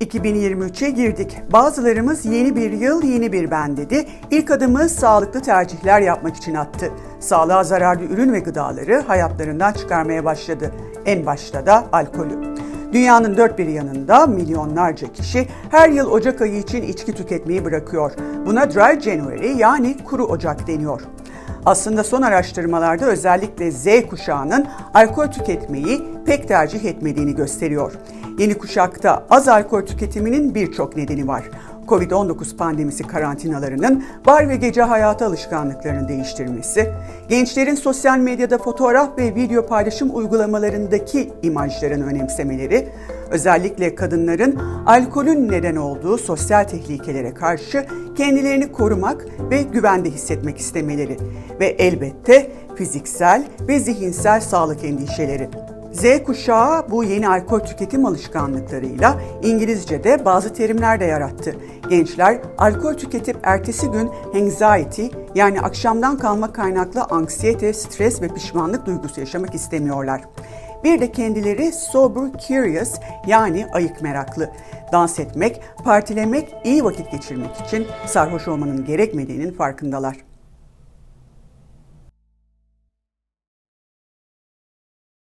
2023'e girdik. Bazılarımız yeni bir yıl, yeni bir ben dedi. İlk adımı sağlıklı tercihler yapmak için attı. Sağlığa zararlı ürün ve gıdaları hayatlarından çıkarmaya başladı. En başta da alkolü. Dünyanın dört bir yanında milyonlarca kişi her yıl Ocak ayı için içki tüketmeyi bırakıyor. Buna Dry January yani kuru Ocak deniyor. Aslında son araştırmalarda özellikle Z kuşağının alkol tüketmeyi pek tercih etmediğini gösteriyor. Yeni kuşakta az alkol tüketiminin birçok nedeni var. Covid-19 pandemisi karantinalarının bar ve gece hayatı alışkanlıklarını değiştirmesi, gençlerin sosyal medyada fotoğraf ve video paylaşım uygulamalarındaki imajların önemsemeleri, özellikle kadınların alkolün neden olduğu sosyal tehlikelere karşı kendilerini korumak ve güvende hissetmek istemeleri ve elbette fiziksel ve zihinsel sağlık endişeleri. Z kuşağı bu yeni alkol tüketim alışkanlıklarıyla İngilizce'de bazı terimler de yarattı. Gençler alkol tüketip ertesi gün anxiety yani akşamdan kalma kaynaklı anksiyete, stres ve pişmanlık duygusu yaşamak istemiyorlar. Bir de kendileri sober curious yani ayık meraklı. Dans etmek, partilemek, iyi vakit geçirmek için sarhoş olmanın gerekmediğinin farkındalar.